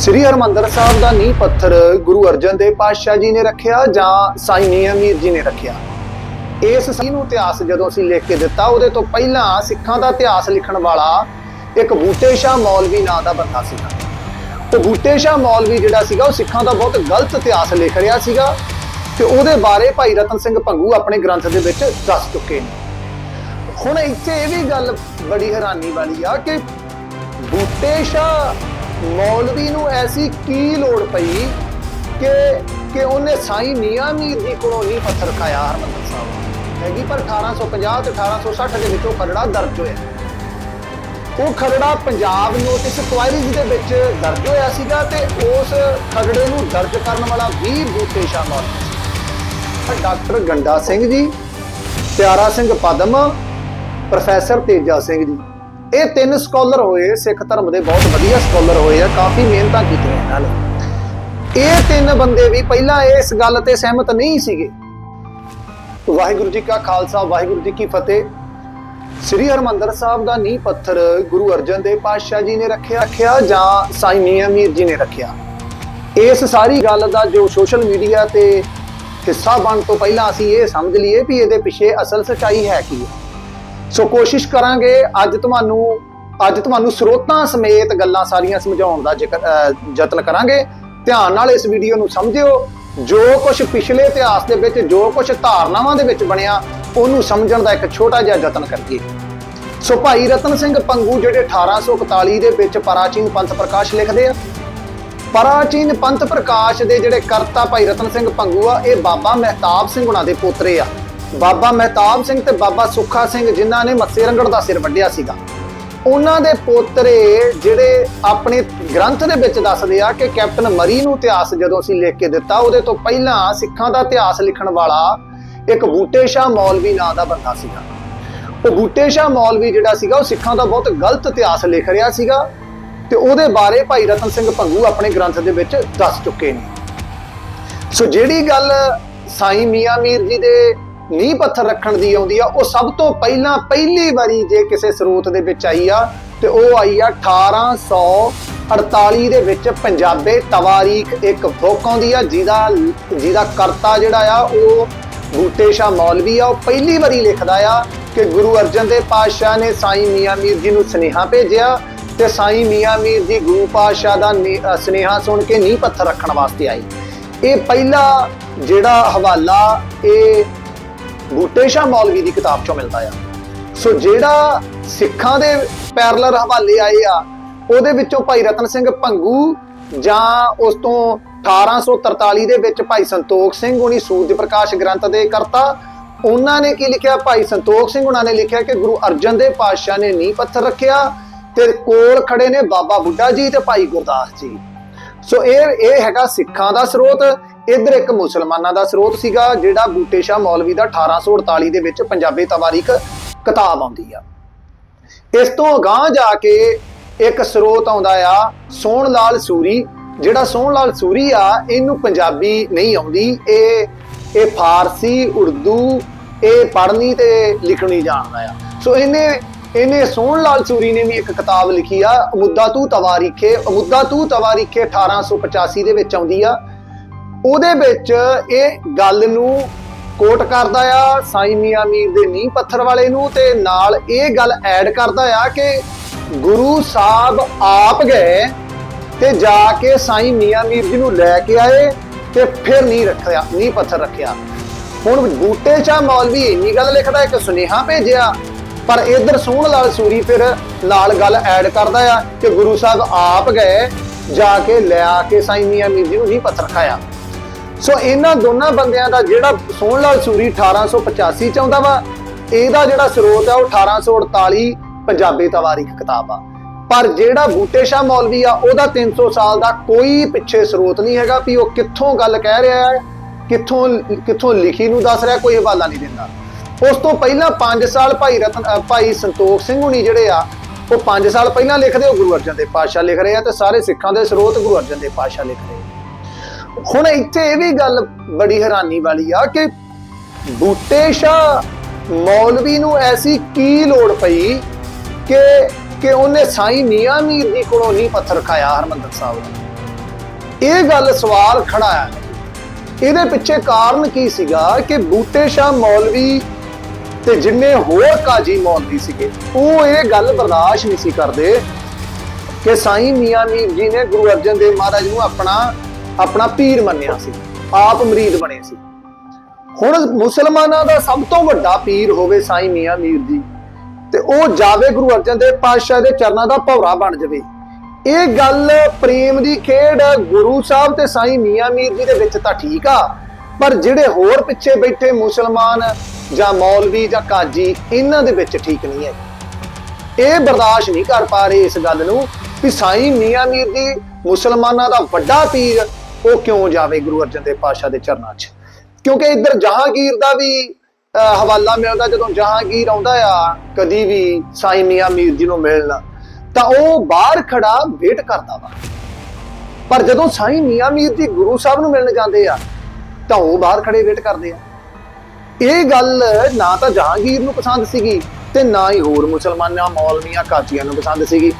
ਸ੍ਰੀ ਹਰਮੰਦਰ ਸਾਹਿਬ ਦਾ ਨੀਂਹ ਪੱਥਰ ਗੁਰੂ ਅਰਜਨ ਦੇਵ ਪਾਤਸ਼ਾਹ ਜੀ ਨੇ ਰੱਖਿਆ ਜਾਂ ਸਾਈਂ ਮੀਆਂ ਮੀਰ ਜੀ ਨੇ ਰੱਖਿਆ? ਇਸ ਸਹੀ ਨੂੰ ਇਤਿਹਾਸ ਜਦੋਂ ਅਸੀਂ ਲਿਖ ਕੇ ਦਿੱਤਾ, ਉਹਦੇ ਤੋਂ ਪਹਿਲਾਂ ਸਿੱਖਾਂ ਦਾ ਇਤਿਹਾਸ ਲਿਖਣ ਵਾਲਾ ਇੱਕ ਬੂਟੇ ਸ਼ਾਹ ਮੌਲਵੀ ਨਾਂ ਦਾ ਬੰਦਾ ਸੀਗਾ। ਉਹ ਬੂਟੇ ਸ਼ਾਹ ਮੌਲਵੀ ਜਿਹੜਾ ਸੀਗਾ, ਉਹ ਸਿੱਖਾਂ ਦਾ ਬਹੁਤ ਗਲਤ ਇਤਿਹਾਸ ਲਿਖ ਰਿਹਾ ਸੀਗਾ ਤੇ ਉਹਦੇ ਬਾਰੇ ਭਾਈ ਰਤਨ ਸਿੰਘ ਭੰਗੂ ਆਪਣੇ ਗ੍ਰੰਥ ਦੇ ਵਿੱਚ ਦੱਸ ਚੁੱਕੇ ਨੇ। ਹੁਣ ਇੱਥੇ ਇਹ ਵੀ ਗੱਲ ਬੜੀ ਹੈਰਾਨੀ ਵਾਲੀ ਆ ਕਿ ਬੂਟੇ ਸ਼ਾਹ ਮੌਲਵੀ ਨੂੰ ਐਸੀ ਕੀ ਲੋੜ ਪਈ ਕਿ ਕਿ ਉਹਨੇ ਸਾਈਂ ਮੀਆਂ ਮੀਰ ਦੀ ਕੋਲੋਂ ਨਹੀਂ ਪੱਥਰ ਖਾਇਆ, ਹਰਮੰਦਰ ਸਾਹਿਬ। ਹੈਗੀ ਪਰ 1850 ਤੇ 1860 ਦੇ ਵਿੱਚੋਂ ਖਰੜਾ ਦਰਜ ਹੋਇਆ। ਉਹ ਖਰੜਾ ਪੰਜਾਬ ਨੋਟਿਸ ਕੁਆਇਰੀਜ਼ ਦੇ ਵਿੱਚ ਦਰਜ ਹੋਇਆ ਸੀਗਾ ਤੇ ਉਸ ਖਰੜੇ ਨੂੰ ਦਰਜ ਕਰਨ ਵਾਲਾ ਵੀ ਬੂਟੇ ਸ਼ਾਹ ਮੌਲਵੀ ਡਾਕਟਰ ਗੰਡਾ ਸਿੰਘ ਜੀ, ਪਿਆਰਾ ਸਿੰਘ ਪਦਮ, ਪ੍ਰੋਫੈਸਰ ਤੇਜਾ ਸਿੰਘ ਜੀ ਇਹ ਤਿੰਨ ਸਕਾਲਰ ਹੋਏ, ਸਿੱਖ ਧਰਮ ਦੇ ਬਹੁਤ ਵਧੀਆ ਸਕਾਲਰ ਹੋਏ ਆ, ਕਾਫੀ ਮਿਹਨਤਾਂ ਕੀਤੀਆਂ ਇਹਨਾਂ ਨੇ। ਇਹ ਤਿੰਨ ਬੰਦੇ ਵੀ ਪਹਿਲਾਂ ਇਸ ਗੱਲ ਤੇ ਸਹਿਮਤ ਨਹੀਂ ਸੀਗੇ। ਵਾਹਿਗੁਰੂ ਜੀ ਕਾ ਖਾਲਸਾ, ਵਾਹਿਗੁਰੂ ਜੀ ਕੀ ਫਤਿਹ। ਸ੍ਰੀ ਹਰਮੰਦਰ ਸਾਹਿਬ ਦਾ ਨੀਂਹ ਪੱਥਰ ਗੁਰੂ ਅਰਜਨ ਦੇਵ ਪਾਤਸ਼ਾਹ ਜੀ ਨੇ ਰੱਖਿਆ ਰੱਖਿਆ ਜਾਂ ਸਾਈਂ ਮੀਆਂ ਮੀਰ ਜੀ ਨੇ ਰੱਖਿਆ? ਇਸ ਸਾਰੀ ਗੱਲ ਦਾ ਜੋ ਸੋਸ਼ਲ ਮੀਡੀਆ ਤੇ ਹਿੱਸਾ ਬਣ ਤੋਂ ਪਹਿਲਾਂ ਅਸੀਂ ਇਹ ਸਮਝ ਲਈਏ ਵੀ ਇਹਦੇ ਪਿੱਛੇ ਅਸਲ ਸਚਾਈ ਹੈ ਕੀ ਹੈ। ਸੋ ਕੋਸ਼ਿਸ਼ ਕਰਾਂਗੇ ਅੱਜ ਤੁਹਾਨੂੰ ਅੱਜ ਤੁਹਾਨੂੰ ਸਰੋਤਾਂ ਸਮੇਤ ਗੱਲਾਂ ਸਾਰੀਆਂ ਸਮਝਾਉਣ ਦਾ ਜ਼ਿਕਰ ਯਤਨ ਕਰਾਂਗੇ। ਧਿਆਨ ਨਾਲ ਇਸ ਵੀਡੀਓ ਨੂੰ ਸਮਝਿਓ। ਜੋ ਕੁਝ ਪਿਛਲੇ ਇਤਿਹਾਸ ਦੇ ਵਿੱਚ, ਜੋ ਕੁਝ ਧਾਰਨਾਵਾਂ ਦੇ ਵਿੱਚ ਬਣਿਆ, ਉਹਨੂੰ ਸਮਝਣ ਦਾ ਇੱਕ ਛੋਟਾ ਜਿਹਾ ਯਤਨ ਕਰੀਏ। ਸੋ ਭਾਈ ਰਤਨ ਸਿੰਘ ਪੰਗੂ ਜਿਹੜੇ 1841 ਦੇ ਵਿੱਚ ਪ੍ਰਾਚੀਨ ਪੰਥ ਪ੍ਰਕਾਸ਼ ਲਿਖਦੇ ਆ, ਪ੍ਰਾਚੀਨ ਪੰਥ ਪ੍ਰਕਾਸ਼ ਦੇ ਜਿਹੜੇ ਕਰਤਾ ਭਾਈ ਰਤਨ ਸਿੰਘ ਪੰਗੂ ਆ, ਇਹ ਬਾਬਾ ਮਹਿਤਾਬ ਸਿੰਘ ਉਹਨਾਂ ਦੇ ਪੋਤਰੇ ਆ। ਬਾਬਾ ਮਹਿਤਾਬ ਸਿੰਘ ਤੇ ਬਾਬਾ ਸੁੱਖਾ ਸਿੰਘ ਜਿਨ੍ਹਾਂ ਨੇ ਮੱਸੇ ਰੰਗੜ ਦਾ ਸਿਰ ਵੱਢਿਆ ਸੀਗਾ। ਉਹਨਾਂ ਦੇ ਪੋਤਰੇ ਜਿਹੜੇ ਆਪਣੇ ਗ੍ਰੰਥ ਦੇ ਵਿੱਚ ਦੱਸਦੇ ਆ ਕਿ ਕੈਪਟਨ ਮਰੀ ਨੂੰ ਇਤਿਹਾਸ ਜਦੋਂ ਅਸੀਂ ਲਿਖ ਕੇ ਦਿੱਤਾ, ਉਹਦੇ ਤੋਂ ਪਹਿਲਾਂ ਸਿੱਖਾਂ ਦਾ ਇਤਿਹਾਸ ਲਿਖਣ ਵਾਲਾ ਇੱਕ ਬੂਟੇ ਸ਼ਾਹ ਮੌਲਵੀ ਨਾਂ ਦਾ ਬੰਦਾ ਸੀਗਾ। ਉਹ ਬੂਟੇ ਸ਼ਾਹ ਮੌਲਵੀ ਜਿਹੜਾ ਸੀਗਾ, ਉਹ ਸਿੱਖਾਂ ਦਾ ਬਹੁਤ ਗਲਤ ਇਤਿਹਾਸ ਲਿਖ ਰਿਹਾ ਸੀਗਾ ਤੇ ਉਹਦੇ ਬਾਰੇ ਭਾਈ ਰਤਨ ਸਿੰਘ ਭੰਗੂ ਆਪਣੇ ਗ੍ਰੰਥ ਦੇ ਵਿੱਚ ਦੱਸ ਚੁੱਕੇ ਨੇ। ਸੋ ਜਿਹੜੀ ਗੱਲ ਸਾਈਂ ਮੀਆਂ ਮੀਰ ਜੀ ਦੇ ਨੀਂਹ ਪੱਥਰ ਰੱਖਣ ਦੀ ਆਉਂਦੀ ਆ, ਉਹ ਸਭ ਤੋਂ ਪਹਿਲਾਂ ਪਹਿਲੀ ਵਾਰੀ ਜੇ ਕਿਸੇ ਸਰੋਤ ਦੇ ਵਿੱਚ ਆਈ ਆ, ਤੇ ਉਹ ਆਈ ਆ 1848 ਦੇ ਵਿੱਚ ਪੰਜਾਬੇ ਤਵਾਰੀਖ ਇੱਕ ਬੁੱਕ ਆਉਂਦੀ ਆ, ਜਿਹਦਾ ਜਿਹਦਾ ਕਰਤਾ ਜਿਹੜਾ ਆ, ਉਹ ਬੂਟੇ ਸ਼ਾਹ ਮੌਲਵੀ ਆ, ਉਹ ਪਹਿਲੀ ਵਾਰੀ ਲਿਖਦਾ ਆ ਕਿ ਗੁਰੂ ਅਰਜਨ ਦੇਵ ਪਾਤਸ਼ਾਹ ਨੇ ਸਾਈਂ ਮੀਆਂ ਮੀਰ ਜੀ ਨੂੰ ਸੁਨੇਹਾ ਭੇਜਿਆ ਤੇ ਸਾਈਂ ਮੀਆਂ ਮੀਰ ਜੀ ਗੁਰੂ ਪਾਤਸ਼ਾਹ ਦਾ ਨੀ- ਸੁਨੇਹਾ ਸੁਣ ਕੇ ਨੀਂਹ ਪੱਥਰ ਰੱਖਣ ਵਾਸਤੇ ਆਈ ਇਹ ਪਹਿਲਾ ਜਿਹੜਾ ਹਵਾਲਾ, ਇਹ ਬੂਟੇ ਸ਼ਾਹ ਮੌਲਵੀ ਦੀ ਕਿਤਾਬ ਚੋਂ ਮਿਲਦਾ ਆ। ਸੋ ਜਿਹੜਾ ਸਿੱਖਾਂ ਦੇ ਪੈਰਲਰ ਹਵਾਲੇ ਆਏ ਆ, ਉਹਦੇ ਵਿੱਚੋਂ ਭਾਈ ਰਤਨ ਸਿੰਘ ਭੰਗੂ ਜਾਂ ਉਸ ਤੋਂ 1843 ਦੇ ਵਿੱਚ ਭਾਈ ਸੰਤੋਖ ਸਿੰਘ ਹੁਣੀ ਸੂਰਜ ਪ੍ਰਕਾਸ਼ ਗ੍ਰੰਥ ਦੇ ਕਰਤਾ। ਉਹਨਾਂ ਨੇ ਕੀ ਲਿਖਿਆ? ਭਾਈ ਸੰਤੋਖ ਸਿੰਘ ਉਹਨਾਂ ਨੇ ਲਿਖਿਆ ਕਿ ਗੁਰੂ ਅਰਜਨ ਦੇ ਪਾਤਸ਼ਾਹ ਨੇ ਨੀਂਹ ਪੱਥਰ ਰੱਖਿਆ ਤੇ ਕੋਲ ਖੜੇ ਨੇ ਬਾਬਾ ਬੁੱਢਾ ਜੀ ਤੇ ਭਾਈ ਗੁਰਦਾਸ ਜੀ। ਸੋ ਇਹ ਇਹ ਹੈਗਾ ਸਿੱਖਾਂ ਦਾ ਸਰੋਤ। ਇਧਰ ਇੱਕ ਮੁਸਲਮਾਨਾਂ ਦਾ ਸਰੋਤ ਸੀਗਾ, ਜਿਹੜਾ ਬੂਟੇ ਸ਼ਾਹ ਮੌਲਵੀ ਦਾ 1848 ਦੇ ਵਿੱਚ ਪੰਜਾਬੀ ਤਵਾਰੀਖ ਕਿਤਾਬ ਆਉਂਦੀ ਆ। ਇਸ ਤੋਂ ਅਗਾਂਹ ਜਾ ਕੇ ਇੱਕ ਸਰੋਤ ਆਉਂਦਾ ਆ ਸੋਹਣ ਲਾਲ ਸੂਰੀ। ਜਿਹੜਾ ਸੋਹਣ ਲਾਲ ਸੂਰੀ ਆ, ਇਹਨੂੰ ਪੰਜਾਬੀ ਨਹੀਂ ਆਉਂਦੀ। ਇਹ ਇਹ ਫਾਰਸੀ, ਉਰਦੂ, ਇਹ ਪੜ੍ਹਨੀ ਤੇ ਲਿਖਣੀ ਜਾਣਦਾ ਆ। ਸੋ ਇਹਨੇ ਇਹਨੇ ਸੋਹਣ ਲਾਲ ਸੂਰੀ ਨੇ ਵੀ ਇੱਕ ਕਿਤਾਬ ਲਿਖੀ ਆ, ਮੁੱਦਾ ਤੂ ਤਵਾਰੀਖੇ, ਮੁੱਦਾ ਤੂ ਤਵਾਰੀਖੇ 1885 ਦੇ ਵਿੱਚ ਆਉਂਦੀ ਆ। ਉਹਦੇ ਵਿੱਚ ਇਹ ਗੱਲ ਨੂੰ ਕੋਟ ਕਰਦਾ ਆ ਸਾਈਂ ਮੀਆਂ ਮੀਰ ਦੇ ਨੀਂਹ ਪੱਥਰ ਵਾਲੇ ਨੂੰ ਤੇ ਨਾਲ ਇਹ ਗੱਲ ਐਡ ਕਰਦਾ ਆ ਕਿ ਗੁਰੂ ਸਾਹਿਬ ਆਪ ਗਏ ਤੇ ਜਾ ਕੇ ਸਾਈਂ ਮੀਆਂ ਮੀਰ ਜੀ ਨੂੰ ਲੈ ਕੇ ਆਏ ਤੇ ਫਿਰ ਨਹੀਂ ਰੱਖਿਆ ਨਹੀਂ ਪੱਥਰ ਰੱਖਿਆ। ਹੁਣ ਬੂਟੇ ਸ਼ਾਹ ਮੌਲਵੀ ਇੰਨੀ ਗੱਲ ਲਿਖਦਾ ਇੱਕ ਸੁਨੇਹਾ ਭੇਜਿਆ, ਪਰ ਇਧਰ ਸੋਹਣ ਲਾਲ ਸੂਰੀ ਫਿਰ ਨਾਲ ਗੱਲ ਐਡ ਕਰਦਾ ਆ ਕਿ ਗੁਰੂ ਸਾਹਿਬ ਆਪ ਗਏ, ਜਾ ਕੇ ਲਿਆ ਕੇ ਸਾਈਂ ਮੀਆਂ ਮੀਰ ਜੀ ਨੂੰ ਨਹੀਂ ਪੱਥਰ ਖਾਇਆ। ਸੋ ਇਹਨਾਂ ਦੋਨਾਂ ਬੰਦਿਆਂ ਦਾ ਜਿਹੜਾ ਸੋਹਣ ਲਾਲ ਸੂਰੀ 1885 ਚ ਆਉਂਦਾ ਵਾ, ਇਹਦਾ ਜਿਹੜਾ ਸਰੋਤ ਆ, ਉਹ 1848 ਪੰਜਾਬੀ ਤਵਾਰੀਖ ਕਿਤਾਬ ਆ। ਪਰ ਜਿਹੜਾ ਬੂਟੇ ਸ਼ਾਹ ਮੌਲਵੀ ਆ, ਉਹਦਾ 300 ਸਾਲ ਦਾ ਕੋਈ ਪਿੱਛੇ ਸਰੋਤ ਨਹੀਂ ਹੈਗਾ ਵੀ ਉਹ ਕਿੱਥੋਂ ਗੱਲ ਕਹਿ ਰਿਹਾ ਹੈ, ਕਿੱਥੋਂ ਕਿੱਥੋਂ ਲਿਖੀ ਨੂੰ ਦੱਸ ਰਿਹਾ, ਕੋਈ ਹਵਾਲਾ ਨਹੀਂ ਦਿੰਦਾ। ਉਸ ਤੋਂ ਪਹਿਲਾਂ 5 ਸਾਲ ਭਾਈ ਰਤਨ ਭਾਈ ਸੰਤੋਖ ਸਿੰਘ ਹੁਣੀ ਜਿਹੜੇ ਆ, ਉਹ 5 ਸਾਲ ਪਹਿਲਾਂ ਲਿਖਦੇ, ਉਹ ਗੁਰੂ ਅਰਜਨ ਦੇਵ ਪਾਤਸ਼ਾਹ ਲਿਖ ਰਹੇ ਆ ਤੇ ਸਾਰੇ ਸਿੱਖਾਂ ਦੇ ਸਰੋਤ ਗੁਰੂ ਅਰਜਨ ਦੇਵ ਪਾਤਸ਼ਾਹ ਲਿਖ ਰਹੇ ਆ। ਹੁਣ ਇੱਥੇ ਇਹ ਵੀ ਗੱਲ ਬੜੀ ਹੈਰਾਨੀ ਵਾਲੀ ਆ ਕਿ ਬੂਟੇ ਸ਼ਾਹ ਮੌਲਵੀ ਨੂੰ ਐਸੀ ਕੀ ਲੋੜ ਪਈ ਕਿ ਕਿ ਉਹਨੇ ਸਾਈ ਮੀਆਂ ਮੀਰ ਜੀ ਕੋਲੋਂ ਨਹੀਂ ਪੱਥਰ ਖਾਇਆ ਹਰਮੰਦਰ ਸਾਹਿਬ ਦਾ? ਇਹ ਗੱਲ ਸਵਾਲ ਖੜਾ ਹੈ। ਇਹਦੇ ਪਿੱਛੇ ਕਾਰਨ ਕੀ ਸੀਗਾ ਕਿ ਬੂਟੇ ਸ਼ਾਹ ਮੌਲਵੀ ਤੇ ਜਿੰਨੇ ਹੋਰ ਕਾਜੀ ਮੌਲਵੀ ਸੀਗੇ, ਉਹ ਇਹ ਗੱਲ ਬਰਦਾਸ਼ਤ ਨਹੀਂ ਸੀ ਕਰਦੇ ਕਿ ਸਾਈਂ ਮੀਆਂ ਮੀਰ ਜੀ ਨੇ ਗੁਰੂ ਅਰਜਨ ਦੇਵ ਮਹਾਰਾਜ ਨੂੰ ਆਪਣਾ ਆਪਣਾ ਪੀਰ ਮੰਨਿਆ ਸੀ, ਆਪ ਮਰੀਦ ਬਣੇ ਸੀ। ਹੁਣ ਮੁਸਲਮਾਨਾਂ ਦਾ ਸਭ ਤੋਂ ਵੱਡਾ ਪੀਰ ਹੋਵੇ ਸਾਈ ਮੀਆਂ ਮੀਰ ਜੀ, ਤੇ ਉਹ ਜਾਵੇ ਗੁਰੂ ਅਰਜਨ ਦੇਵ ਪਾਤਸ਼ਾਹ ਦੇ ਚਰਨਾਂ ਦਾ ਭੌਰਾ ਬਣ ਜਾਵੇ। ਇਹ ਗੱਲ ਪ੍ਰੇਮ ਦੀ ਖੇਡ, ਗੁਰੂ ਸਾਹਿਬ ਤੇ ਸਾਈ ਮੀਆਂ ਮੀਰ ਜੀ ਦੇ ਵਿੱਚ ਤਾਂ ਠੀਕ ਆ, ਪਰ ਜਿਹੜੇ ਹੋਰ ਪਿੱਛੇ ਬੈਠੇ ਮੁਸਲਮਾਨ ਜਾਂ ਮੌਲਵੀ ਜਾਂ ਕਾਜੀ, ਇਹਨਾਂ ਦੇ ਵਿੱਚ ਠੀਕ ਨਹੀਂ ਹੈ। ਇਹ ਬਰਦਾਸ਼ਤ ਨਹੀਂ ਕਰ ਪਾ ਰਹੇ ਇਸ ਗੱਲ ਨੂੰ ਕਿ ਸਾਈ ਮੀਆਂ ਮੀਰ ਜੀ ਮੁਸਲਮਾਨਾਂ ਦਾ ਵੱਡਾ ਪੀਰ ਉਹ ਕਿਉਂ ਜਾਵੇ ਗੁਰੂ ਅਰਜਨ ਦੇਵ ਪਾਤਸ਼ਾਹ ਦੇ ਚਰਨਾਂ 'ਚ? ਕਿਉਂਕਿ ਇੱਧਰ ਜਹਾਂਗੀਰ ਦਾ ਵੀ ਅਹ, ਹਵਾਲਾ ਮਿਲਦਾ ਜਦੋਂ ਜਹਾਂਗੀਰ ਆਉਂਦਾ ਆ ਕਦੀ ਵੀ ਸਾਈਂ ਮੀਆਂ ਮੀਰ ਜੀ ਨੂੰ ਮਿਲਣਾ ਤਾਂ ਉਹ ਬਾਹਰ ਖੜਾ ਵੇਟ ਕਰਦਾ ਵਾ। ਪਰ ਜਦੋਂ ਸਾਈਂ ਮੀਆਂ ਮੀਰ ਜੀ ਗੁਰੂ ਸਾਹਿਬ ਨੂੰ ਮਿਲਣ ਜਾਂਦੇ ਆ ਤਾਂ ਉਹ ਬਾਹਰ ਖੜੇ ਵੇਟ ਕਰਦੇ ਆ। ਇਹ ਗੱਲ ਨਾ ਤਾਂ ਜਹਾਂਗੀਰ ਨੂੰ ਪਸੰਦ ਸੀਗੀ ਤੇ ਨਾ ਹੀ ਹੋਰ ਮੁਸਲਮਾਨਾਂ ਮੌਲਵੀਆਂ ਕਾਜ਼ੀਆਂ ਨੂੰ ਪਸੰਦ ਸੀਗੀ।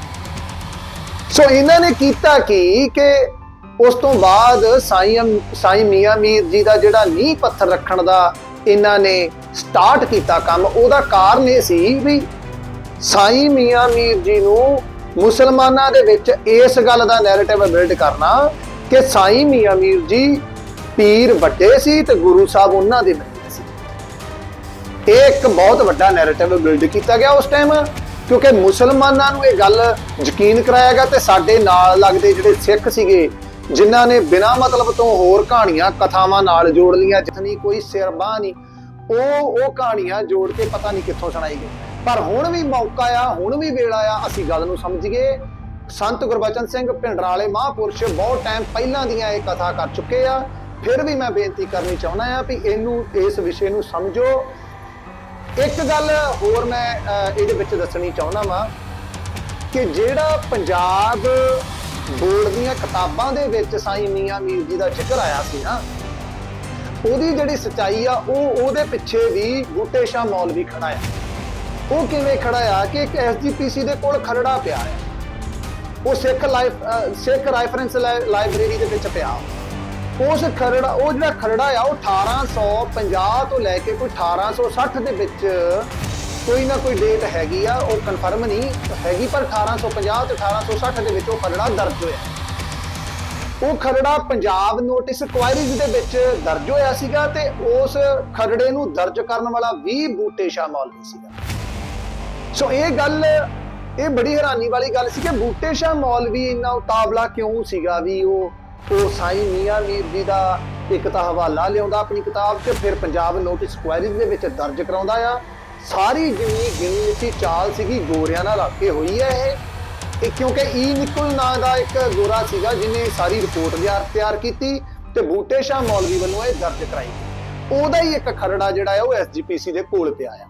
ਸੋ ਇਹਨਾਂ ਨੇ ਕੀਤਾ ਕੀ ਕਿ ਉਸ ਤੋਂ ਬਾਅਦ ਸਾਈਂ ਸਾਈਂ ਮੀਆਂ ਮੀਰ ਜੀ ਦਾ ਜਿਹੜਾ ਨੀਂਹ ਪੱਥਰ ਰੱਖਣ ਦਾ ਇਹਨਾਂ ਨੇ ਸਟਾਰਟ ਕੀਤਾ ਕੰਮ, ਉਹਦਾ ਕਾਰਨ ਇਹ ਸੀ ਵੀ ਸਾਈਂ ਮੀਆਂ ਮੀਰ ਜੀ ਨੂੰ ਮੁਸਲਮਾਨਾਂ ਦੇ ਵਿੱਚ ਇਸ ਗੱਲ ਦਾ ਨੈਰੇਟਿਵ ਬਿਲਡ ਕਰਨਾ ਕਿ ਸਾਈਂ ਮੀਆਂ ਮੀਰ ਜੀ ਪੀਰ ਵੱਡੇ ਸੀ ਤੇ ਗੁਰੂ ਸਾਹਿਬ ਉਹਨਾਂ ਦੇ ਮਰੀਦ ਸੀ। ਇਹ ਇੱਕ ਬਹੁਤ ਵੱਡਾ ਨੈਰੇਟਿਵ ਬਿਲਡ ਕੀਤਾ ਗਿਆ ਉਸ ਟਾਈਮ ਕਿਉਂਕਿ ਮੁਸਲਮਾਨਾਂ ਨੂੰ ਇਹ ਗੱਲ ਯਕੀਨ ਕਰਾਇਆ ਗਿਆ ਤੇ ਸਾਡੇ ਨਾਲ ਲੱਗਦੇ ਜਿਹੜੇ ਸਿੱਖ ਸੀਗੇ ਜਿਨ੍ਹਾਂ ਨੇ ਬਿਨਾਂ ਮਤਲਬ ਤੋਂ ਹੋਰ ਕਹਾਣੀਆਂ, ਕਥਾਵਾਂ ਨਾਲ ਜੋੜ ਲੀਆਂ ਜਿਤਨੀ ਕੋਈ ਸਿਰਬਾਹ ਨਹੀਂ, ਉਹ ਉਹ ਕਹਾਣੀਆਂ ਜੋੜ ਕੇ ਪਤਾ ਨਹੀਂ ਕਿੱਥੋਂ ਸੁਣਾਈ ਗਈ ਪਰ ਹੁਣ ਵੀ ਮੌਕਾ ਆ, ਹੁਣ ਵੀ ਵੇਲਾ ਆ ਅਸੀਂ ਗੱਲ ਨੂੰ ਸਮਝੀਏ। ਸੰਤ ਗੁਰਬਚਨ ਸਿੰਘ ਭਿੰਡਰਾਲੇ ਮਹਾਂਪੁਰਸ਼ ਬਹੁਤ ਟਾਈਮ ਪਹਿਲਾਂ ਦੀਆਂ ਇਹ ਕਥਾ ਕਰ ਚੁੱਕੇ ਆ। ਫਿਰ ਵੀ ਮੈਂ ਬੇਨਤੀ ਕਰਨੀ ਚਾਹੁੰਦਾ ਆ ਵੀ ਇਹਨੂੰ, ਇਸ ਵਿਸ਼ੇ ਨੂੰ ਸਮਝੋ। ਇੱਕ ਗੱਲ ਹੋਰ ਮੈਂ ਇਹਦੇ ਵਿੱਚ ਦੱਸਣੀ ਚਾਹੁੰਦਾ ਵਾਂ ਕਿ ਜਿਹੜਾ ਪੰਜਾਬ ਬੋਰਡ ਦੀਆਂ ਕਿਤਾਬਾਂ ਦੇ ਵਿੱਚ ਸਾਈਂ ਮੀਆਂ ਮੀਰ ਜੀ ਦਾ ਜ਼ਿਕਰ ਆਇਆ ਸੀ ਨਾ। ਉਹਦੀ ਜਿਹੜੀ ਸਚਾਈ ਆ, ਉਹ ਉਹਦੇ ਪਿੱਛੇ ਵੀ ਬੂਟੇ ਸ਼ਾਹ ਮੌਲਵੀ ਖੜਾ ਆ। ਉਹ ਕਿਵੇਂ ਖੜਾ ਆ ਕਿ ਇੱਕ ਐਸਜੀਪੀਸੀ ਦੇ ਕੋਲ ਖਰੜਾ ਪਿਆ ਆ। ਉਹ Sikh life Sikh reference library ਦੇ ਵਿੱਚ ਪਿਆ। ਉਸ ਖਰੜਾ, ਉਹ ਜਿਹੜਾ ਖਰੜਾ ਆ, ਉਹ 1850 ਤੋਂ ਲੈ ਕੇ ਕੋਈ 1860 ਦੇ ਵਿੱਚ ਕੋਈ ਨਾ ਕੋਈ ਡੇਟ ਹੈਗੀ ਆ, ਉਹ ਕਨਫਰਮ ਨਹੀਂ ਹੈਗੀ, ਪਰ 1850 ਤੇ 1860 ਦੇ ਵਿੱਚ ਉਹ ਖਰੜਾ ਦਰਜ ਹੋਇਆ। ਉਹ ਖਰੜਾ ਪੰਜਾਬ ਨੋਟਿਸ ਕੁਆਇਰੀਜ਼ ਦੇ ਵਿੱਚ ਦਰਜ ਹੋਇਆ ਸੀਗਾ ਤੇ ਉਸ ਖਰੜੇ ਨੂੰ ਦਰਜ ਕਰਨ ਵਾਲਾ ਵੀ ਬੂਟੇ ਸ਼ਾਹ ਮੌਲਵੀ ਸੀਗਾ। ਸੋ ਇਹ ਗੱਲ, ਇਹ ਬੜੀ ਹੈਰਾਨੀ ਵਾਲੀ ਗੱਲ ਸੀ ਕਿ ਬੂਟੇ ਸ਼ਾਹ ਮੌਲਵੀ ਇੰਨਾ ਉਤਾਵਲਾ ਕਿਉਂ ਸੀਗਾ ਵੀ ਉਹ ਉਹ ਸਾਈਂ ਮੀਆਂ ਵੀਰ ਜੀ ਦਾ ਇੱਕ ਤਾਂ ਹਵਾਲਾ ਲਿਆਉਂਦਾ ਆਪਣੀ ਕਿਤਾਬ 'ਚ ਫਿਰ ਪੰਜਾਬ ਨੋਟਿਸ ਕੁਆਇਰੀਜ਼ ਦੇ ਵਿੱਚ ਦਰਜ ਕਰਾਉਂਦਾ ਆ। ਸਾਰੀ ਜਿੰਨੀ ਗਿਣੀ ਸੀ ਚਾਲ ਸੀਗੀ ਗੋਰਿਆਂ ਨਾਲ ਰਲ ਹੋਈ ਹੈ ਇਹ। ਇਹ ਕਿਉਂਕਿ ਈ ਨਿਕਲ ਨਾਂ ਦਾ ਇੱਕ ਗੋਰਾ ਸੀਗਾ ਜਿਨੇ ਸਾਰੀ ਰਿਪੋਰਟ ਤਿਆਰ ਕੀਤੀ ਤੇ ਬੂਟੇ ਸ਼ਾਹ ਮੌਲਵੀ ਵੱਲੋਂ ਇਹ ਦਰਜ ਕਰਾਈ ਉਹਦਾ ਹੀ ਇੱਕ ਖਰੜਾ ਜਿਹੜਾ ਹੈ ਉਹ ਐਸਜੀਪੀਸੀ ਦੇ ਕੋਲ ਪਿਆ ਆ।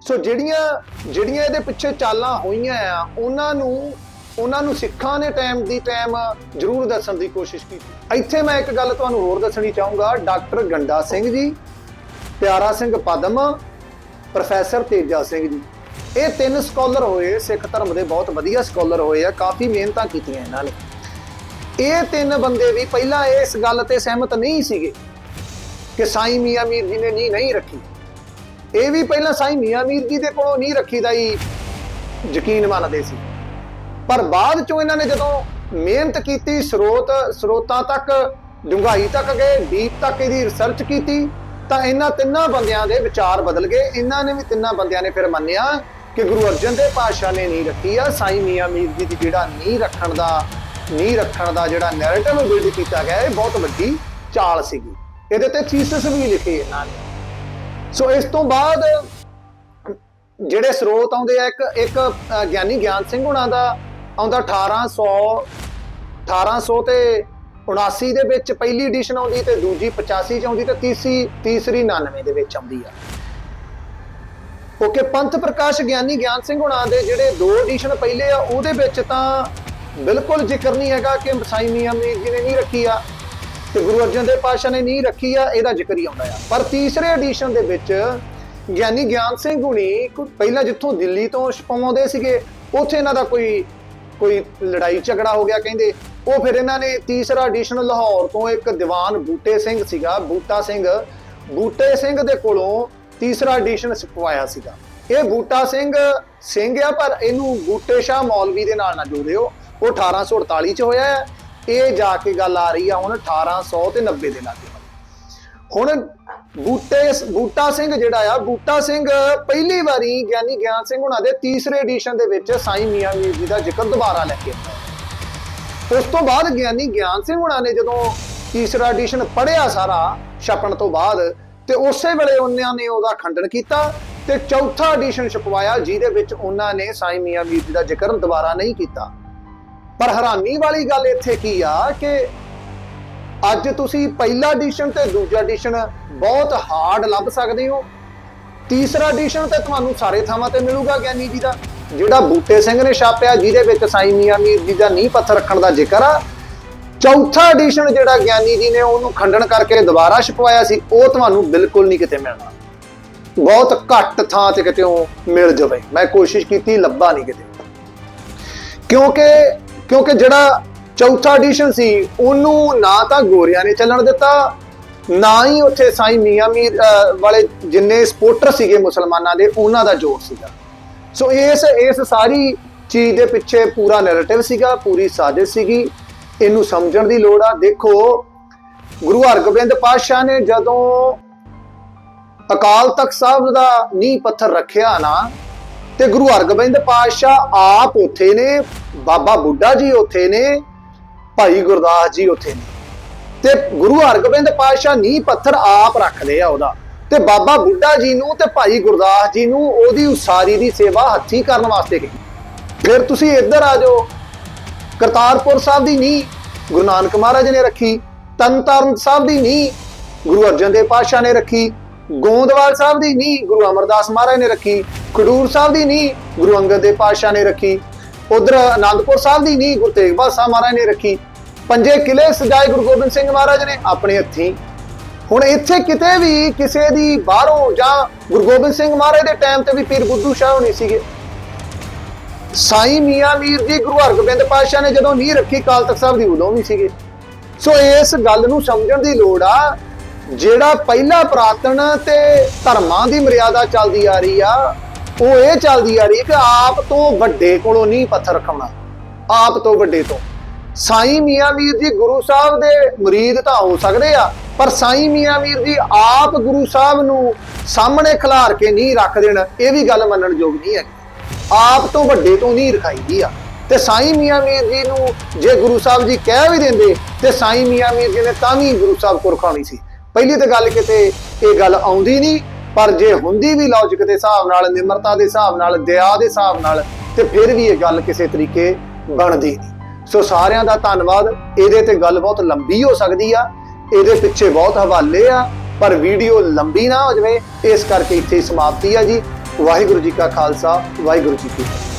ਸੋ ਜਿਹੜੀਆਂ ਜਿਹੜੀਆਂ ਇਹਦੇ ਪਿੱਛੇ ਚਾਲਾਂ ਹੋਈਆਂ ਆ, ਉਹਨਾਂ ਨੂੰ ਉਹਨਾਂ ਨੂੰ ਸਿੱਖਾਂ ਨੇ ਟਾਈਮ ਦੀ ਟਾਈਮ ਜ਼ਰੂਰ ਦੱਸਣ ਦੀ ਕੋਸ਼ਿਸ਼ ਕੀਤੀ। ਇੱਥੇ ਮੈਂ ਇੱਕ ਗੱਲ ਤੁਹਾਨੂੰ ਹੋਰ ਦੱਸਣੀ ਚਾਹੂੰਗਾ, ਡਾਕਟਰ ਗੰਡਾ ਸਿੰਘ ਜੀ, ਪਿਆਰਾ ਸਿੰਘ ਪਦਮ ਪ੍ਰੋਫੈਸਰ ਤੇਜਾ ਸਿੰਘ ਜੀ। ਇਹ ਤਿੰਨ ਸਕਾਲਰ ਹੋਏ, ਸਿੱਖ ਧਰਮ ਦੇ ਬਹੁਤ ਵਧੀਆ ਸਕਾਲਰ ਹੋਏ ਆ, ਕਾਫੀ ਮਿਹਨਤਾਂ ਕੀਤੀਆਂ ਇਹਨਾਂ ਨੇ। ਇਹ ਤਿੰਨ ਬੰਦੇ ਵੀ ਪਹਿਲਾਂ ਇਸ ਗੱਲ ਤੇ ਸਹਿਮਤ ਨਹੀਂ ਸੀਗੇ ਕਿ ਸਾਈਂ ਮੀਆਂ ਮੀਰ ਜੀ ਨੇ ਨਹੀਂ ਨਹੀਂ ਰੱਖੀ। ਇਹ ਵੀ ਪਹਿਲਾਂ ਸਾਈਂ ਮੀਆਂ ਮੀਰ ਜੀ ਦੇ ਕੋਲੋਂ ਨਹੀਂ ਰੱਖੀ ਦਾ ਹੀ ਯਕੀਨ ਮੰਨਦੇ ਸੀ। ਪਰ ਬਾਅਦ ਚੋਂ ਇਹਨਾਂ ਨੇ ਜਦੋਂ ਮਿਹਨਤ ਕੀਤੀ, ਸਰੋਤ, ਸਰੋਤਾਂ ਤੱਕ, ਡੂੰਘਾਈ ਤੱਕ ਗਏ ਡੀਪ ਤੱਕ ਇਹਦੀ ਰਿਸਰਚ ਕੀਤੀ ਤਾਂ ਇਹਨਾਂ ਤਿੰਨਾਂ ਬੰਦਿਆਂ ਦੇ ਵਿਚਾਰ ਬਦਲ ਗਏ। ਇਹਨਾਂ ਨੇ ਵੀ ਤਿੰਨਾਂ ਬੰਦਿਆਂ ਨੇ ਫਿਰ ਮੰਨਿਆ ਕਿ ਗੁਰੂ ਅਰਜਨ ਦੇਵ ਪਾਤਸ਼ਾਹ ਨੇ ਨਹੀਂ ਰੱਖੀ ਆ। ਸਾਈਂ ਮੀਆਂ ਮੀਰ ਜੀ ਦੀ ਜਿਹੜਾ ਨਹੀਂ ਰੱਖਣ ਦਾ, ਨਹੀਂ ਰੱਖਣ ਦਾ ਜਿਹੜਾ ਨੈਰੇਟਿਵ ਬਿਲਡ ਕੀਤਾ ਗਿਆ, ਇਹ ਬਹੁਤ ਵੱਡੀ ਚਾਲ ਸੀਗੀ। ਇਹਦੇ ਤੇ ਥੀਸਿਸ ਵੀ ਲਿਖੀ ਇਹਨਾਂ ਨੇ। ਸੋ ਇਸ ਤੋਂ ਬਾਅਦ ਜਿਹੜੇ ਸਰੋਤ ਆਉਂਦੇ ਆ, ਇੱਕ ਇੱਕ ਗਿਆਨੀ ਗਿਆਨ ਸਿੰਘ ਹੁਣਾਂ ਦਾ ਆਉਂਦਾ 1800 1800 ਤੇ 79 ਦੇ ਵਿੱਚ ਪਹਿਲੀ ਐਡੀਸ਼ਨ ਆਉਂਦੀ ਤੇ ਦੂਜੀ 85 ਚ ਆਉਂਦੀ ਤੇ ਤੀਸਰੀ ਤੀਸਰੀ 99 ਦੇ ਵਿੱਚ ਆਉਂਦੀ ਆ। ਓਕੇ, ਪੰਥ ਪ੍ਰਕਾਸ਼ ਗਿਆਨੀ ਗਿਆਨ ਸਿੰਘ ਹੁਣਾਂ ਦੇ ਜਿਹੜੇ ਦੋ ਐਡੀਸ਼ਨ ਪਹਿਲੇ ਆ, ਉਹਦੇ ਵਿੱਚ ਤਾਂ ਬਿਲਕੁਲ ਜ਼ਿਕਰ ਨਹੀਂ ਹੈਗਾ ਕਿ ਸਾਈਂ ਮੀਆਂ ਮੀਰ ਜੀ ਨੇ ਨਹੀਂ ਰੱਖੀ ਆ ਤੇ ਗੁਰੂ ਅਰਜਨ ਦੇਵ ਪਾਤਸ਼ਾਹ ਨੇ ਨਹੀਂ ਰੱਖੀ ਆ, ਇਹਦਾ ਜ਼ਿਕਰ ਹੀ ਆਉਂਦਾ ਆ। ਪਰ ਤੀਸਰੇ ਐਡੀਸ਼ਨ ਦੇ ਵਿੱਚ ਗਿਆਨੀ ਗਿਆਨ ਸਿੰਘ ਹੁਣੀ ਪਹਿਲਾਂ ਜਿੱਥੋਂ ਦਿੱਲੀ ਤੋਂ ਛਪਾਉਂਦੇ ਸੀਗੇ, ਉੱਥੇ ਇਹਨਾਂ ਦਾ ਕੋਈ ਕੋਈ ਲੜਾਈ ਝਗੜਾ ਹੋ ਗਿਆ, ਕਹਿੰਦੇ ਉਹ ਫਿਰ ਇਹਨਾਂ ਨੇ ਤੀਸਰਾ ਐਡੀਸ਼ਨ ਲਾਹੌਰ ਤੋਂ ਇੱਕ ਦੀਵਾਨ ਬੂਟੇ ਸਿੰਘ ਸੀਗਾ, ਬੂਟਾ ਸਿੰਘ। ਬੂਟੇ ਸਿੰਘ ਦੇ ਕੋਲੋਂ ਤੀਸਰਾ ਐਡੀਸ਼ਨ ਛਪਵਾਇਆ ਸੀਗਾ। ਇਹ ਬੂਟਾ ਸਿੰਘ ਸਿੰਘ ਆ, ਪਰ ਇਹਨੂੰ ਬੂਟੇ ਸ਼ਾਹ ਮੌਲਵੀ ਦੇ ਨਾਲ ਨਾ ਜੋੜਿਓ। ਉਹ 1848 ਚ ਹੋਇਆ ਹੈ। ਇਹ ਜਾ ਕੇ ਗੱਲ ਆ ਰਹੀ ਆ ਹੁਣ 1800 ਤੇ 90 ਦੇ ਲਾਗੇ। ਹੁਣ ਬੂਟੇ ਬੂਟਾ ਸਿੰਘ ਜਿਹੜਾ ਆ, ਬੂਟਾ ਸਿੰਘ ਪਹਿਲੀ ਵਾਰੀ ਗਿਆਨੀ ਗਿਆਨ ਸਿੰਘ ਉਹਨਾਂ ਦੇ ਤੀਸਰੇ ਐਡੀਸ਼ਨ ਦੇ ਵਿੱਚ ਸਾਈਂ ਮੀਆਂ ਮੀਰ ਜੀ ਦਾ ਜ਼ਿਕਰ ਦੁਬਾਰਾ ਲੈ ਕੇ ਆਇਆ ਉਸ ਤੋਂ ਬਾਅਦ ਗਿਆਨੀ ਗਿਆਨ ਸਿੰਘ ਹੁਣਾਂ ਨੇ ਜਦੋਂ ਤੀਸਰਾ ਐਡੀਸ਼ਨ ਪੜ੍ਹਿਆ ਸਾਰਾ ਛਪਣ ਤੋਂ ਬਾਅਦ, ਤੇ ਉਸੇ ਵੇਲੇ ਉਹਨਾਂ ਨੇ ਉਹਦਾ ਖੰਡਨ ਕੀਤਾ ਤੇ ਚੌਥਾ ਐਡੀਸ਼ਨ ਛਪਵਾਇਆ, ਜਿਹਦੇ ਵਿੱਚ ਉਹਨਾਂ ਨੇ ਸਾਈਂ ਮੀਆਂ ਮੀਰ ਜੀ ਦਾ ਜ਼ਿਕਰ ਦੁਬਾਰਾ ਨਹੀਂ ਕੀਤਾ। ਪਰ ਹੈਰਾਨੀ ਵਾਲੀ ਗੱਲ ਇੱਥੇ ਕੀ ਆ ਕਿ ਅੱਜ ਤੁਸੀਂ ਪਹਿਲਾ ਐਡੀਸ਼ਨ ਤੇ ਦੂਜਾ ਐਡੀਸ਼ਨ ਬਹੁਤ ਹਾਰਡ ਲੱਭ ਸਕਦੇ ਹੋ। ਤੀਸਰਾ ਐਡੀਸ਼ਨ ਤੇ ਤੁਹਾਨੂੰ ਸਾਰੇ ਥਾਵਾਂ ਤੇ ਮਿਲੂਗਾ ਗਿਆਨੀ ਜੀ ਦਾ। ਜਿਹੜਾ ਬੂਟੇ ਸਿੰਘ ਨੇ ਛਾਪਿਆ, ਜਿਹਦੇ ਵਿੱਚ ਸਾਈ ਮੀਆਂ ਮੀਰ ਜੀ ਦਾ ਨੀਂਹ ਪੱਥਰ ਰੱਖਣ ਦਾ ਜ਼ਿਕਰ ਆ। ਚੌਥਾ ਐਡੀਸ਼ਨ ਜਿਹੜਾ ਗਿਆਨੀ ਜੀ ਨੇ ਉਹਨੂੰ ਖੰਡਨ ਕਰਕੇ ਦੁਬਾਰਾ ਛਪਵਾਇਆ ਸੀ, ਉਹ ਤੁਹਾਨੂੰ ਬਿਲਕੁਲ ਨਹੀਂ ਕਿਤੇ ਮਿਲਣਾ। ਬਹੁਤ ਘੱਟ ਥਾਂ ਤੇ ਕਿਤੇ ਮਿਲ ਜਾਵੇ। ਮੈਂ ਕੋਸ਼ਿਸ਼ ਕੀਤੀ, ਲੱਭਾ ਨਹੀਂ ਕਿਤੇ। ਕਿਉਂਕਿ ਕਿਉਂਕਿ ਜਿਹੜਾ ਚੌਥਾ ਐਡੀਸ਼ਨ ਸੀ, ਉਹਨੂੰ ਨਾ ਤਾਂ ਗੋਰਿਆਂ ਨੇ ਚੱਲਣ ਦਿੱਤਾ, ਨਾ ਹੀ ਉੱਥੇ ਸਾਈਂ ਮੀਆਂ ਮੀਰ ਵਾਲੇ ਜਿੰਨੇ ਸਪੋਰਟਰ ਸੀਗੇ ਮੁਸਲਮਾਨਾਂ ਦੇ, ਉਹਨਾਂ ਦਾ ਜੋਰ ਸੀਗਾ। ਸੋ ਇਸ ਇਸ ਸਾਰੀ ਚੀਜ਼ ਦੇ ਪਿੱਛੇ ਪੂਰਾ ਨੈਰੇਟਿਵ ਸੀਗਾ, ਪੂਰੀ ਸਾਜ਼ਿਸ਼ ਸੀਗੀ। ਇਹਨੂੰ ਸਮਝਣ ਦੀ ਲੋੜ ਆ। ਦੇਖੋ, ਗੁਰੂ ਹਰਗੋਬਿੰਦ ਪਾਤਸ਼ਾਹ ਨੇ ਜਦੋਂ ਅਕਾਲ ਤਖਤ ਸਾਹਿਬ ਦਾ ਨੀਂਹ ਪੱਥਰ ਰੱਖਿਆ ਨਾ, ਤੇ ਗੁਰੂ ਹਰਗੋਬਿੰਦ ਪਾਤਸ਼ਾਹ ਆਪ ਉੱਥੇ ਨੇ, ਬਾਬਾ ਬੁੱਢਾ ਜੀ ਉੱਥੇ ਨੇ, ਭਾਈ ਗੁਰਦਾਸ ਜੀ ਉੱਥੇ ਨੇ। ਤੇ ਗੁਰੂ ਹਰਗੋਬਿੰਦ ਪਾਤਸ਼ਾਹ ਨੀਂਹ ਪੱਥਰ ਆਪ ਰੱਖਦੇ ਆ ਉਹਦਾ। ਤੇ ਬਾਬਾ ਬੁੱਢਾ ਜੀ ਨੂੰ ਤੇ ਭਾਈ ਗੁਰਦਾਸ ਜੀ ਨੂੰ ਉਹਦੀ ਉਸਾਰੀ ਦੀ ਸੇਵਾ ਹੱਥੀਂ ਕਰਨ ਵਾਸਤੇ ਕਹੀ। ਫਿਰ ਤੁਸੀਂ ਇੱਧਰ ਆ ਜਾਓ। ਕਰਤਾਰਪੁਰ ਸਾਹਿਬ ਦੀ ਨੀਂਹ ਗੁਰੂ ਨਾਨਕ ਮਹਾਰਾਜ ਨੇ ਰੱਖੀ, ਤਨਤਰਨ ਸਾਹਿਬ ਦੀ ਨੀਂਹ ਗੁਰੂ ਅਰਜਨ ਦੇਵ ਪਾਤਸ਼ਾਹ ਨੇ ਰੱਖੀ, ਗੋਂਦਵਾਲ ਸਾਹਿਬ ਦੀ ਨੀਂਹ ਗੁਰੂ ਅਮਰਦਾਸ ਮਹਾਰਾਜ ਨੇ ਰੱਖੀ, ਖਡੂਰ ਸਾਹਿਬ ਦੀ ਨੀਂਹ ਗੁਰੂ ਅੰਗਦ ਦੇਵ ਪਾਤਸ਼ਾਹ ਨੇ ਰੱਖੀ, ਉਧਰ ਆਨੰਦਪੁਰ ਸਾਹਿਬ ਦੀ ਨੀਂਹ ਗੁਰੂ ਤੇਗ ਬਹਾਦਰ ਸਾਹਿਬ ਮਹਾਰਾਜ ਨੇ ਰੱਖੀ, ਪੰਜੇ ਕਿਲੇ ਸਜਾਏ ਗੁਰੂ ਗੋਬਿੰਦ ਸਿੰਘ ਮਹਾਰਾਜ ਨੇ ਆਪਣੇ ਹੱਥੀਂ ਹੁਣ ਇੱਥੇ ਕਿਤੇ ਵੀ ਕਿਸੇ ਦੀ ਬਾਹਰੋਂ ਜਾਂ ਗੁਰੂ ਗੋਬਿੰਦ ਸਿੰਘ ਮਹਾਰਾਜ ਦੇ ਟਾਈਮ ਤੇ ਵੀ ਪੀਰ ਬੁੱਧੂ ਸ਼ਾਹ ਹੋਣੀ ਸੀਗੇ। ਸਾਈ ਮੀਆਂ ਮੀਰ ਜੀ ਗੁਰੂ ਹਰਗੋਬਿੰਦ ਪਾਤਸ਼ਾਹ ਨੇ ਜਦੋਂ ਨੀਂਹ ਰੱਖੀ ਕਾਲ ਤਖਤ ਸਾਹਿਬ ਦੀ ਉਦੋਂ ਵੀ ਸੀਗੇ। ਸੋ ਇਸ ਗੱਲ ਨੂੰ ਸਮਝਣ ਦੀ ਲੋੜ ਆ, ਜਿਹੜਾ ਪਹਿਲਾ ਪ੍ਰਾਤਨ ਤੇ ਧਰਮਾਂ ਦੀ ਮਰਿਆਦਾ ਚੱਲਦੀ ਆ ਰਹੀ ਆ, ਉਹ ਇਹ ਚੱਲਦੀ ਆ ਰਹੀ ਕਿ ਆਪ ਤੋਂ ਵੱਡੇ ਕੋਲੋਂ ਨਹੀਂ ਪੱਥਰ ਰਖਾਉਣਾ ਆਪ ਤੋਂ ਵੱਡੇ ਤੋਂ। ਸਾਈ ਮੀਆਂ ਮੀਰ ਜੀ ਗੁਰੂ ਸਾਹਿਬ ਦੇ ਮੁਰੀਦ ਤਾਂ ਹੋ ਸਕਦੇ ਆ ਪਰ ਸਾਈ ਮੀਆਂ ਵੀਰ ਜੀ ਆਪ ਗੁਰੂ ਸਾਹਿਬ ਨੂੰ ਸਾਹਮਣੇ ਖਿਲਾਰ ਕੇ ਨਹੀਂ ਰੱਖ ਦੇਣ, ਇਹ ਵੀ ਗੱਲ ਮੰਨਣ ਯੋਗ ਨਹੀਂ ਹੈ ਆਪ ਤੋਂ ਵੱਡੇ ਤੋਂ ਨਹੀਂ ਰਖਾਈਦੀ ਆ। ਤੇ ਸਾਈਂ ਮੀਆਂ ਮੀਰ ਜੀ ਨੂੰ ਜੇ ਗੁਰੂ ਸਾਹਿਬ ਜੀ ਕਹਿ ਵੀ ਦਿੰਦੇ, ਤੇ ਸਾਈ ਮੀਆਂ ਮੀਰ ਜੀ ਨੇ ਤਾਂ ਵੀ ਗੁਰੂ ਸਾਹਿਬ ਕੋਲ ਰਖਾਉਣੀ ਸੀ। ਪਹਿਲੀ ਤਾਂ ਗੱਲ ਕਿਤੇ ਇਹ ਗੱਲ ਆਉਂਦੀ ਨਹੀਂ, ਪਰ ਜੇ ਹੁੰਦੀ ਵੀ ਲੌਜੀਕ ਦੇ ਹਿਸਾਬ ਨਾਲ, ਨਿਮਰਤਾ ਦੇ ਹਿਸਾਬ ਨਾਲ, ਦਇਆ ਦੇ ਹਿਸਾਬ ਨਾਲ, ਤੇ ਫਿਰ ਵੀ ਇਹ ਗੱਲ ਕਿਸੇ ਤਰੀਕੇ ਬਣਦੀ ਨਹੀਂ। ਸੋ ਸਾਰਿਆਂ ਦਾ ਧੰਨਵਾਦ, ਇਹਦੇ ਤੇ ਗੱਲ ਬਹੁਤ ਲੰਬੀ ਹੋ ਸਕਦੀ ਆ। ਇਹਦੇ ਪਿੱਛੇ ਬਹੁਤ ਹਵਾਲੇ ਆ, ਪਰ ਵੀਡੀਓ ਲੰਬੀ ਨਾ ਹੋ ਜਾਵੇ, ਇਸ ਕਰਕੇ ਇੱਥੇ ਸਮਾਪਤੀ ਆ ਜੀ। ਵਾਹਿਗੁਰੂ ਜੀ ਕਾ ਖਾਲਸਾ, ਵਾਹਿਗੁਰੂ ਜੀ ਕੀ ਫਤਿਹ।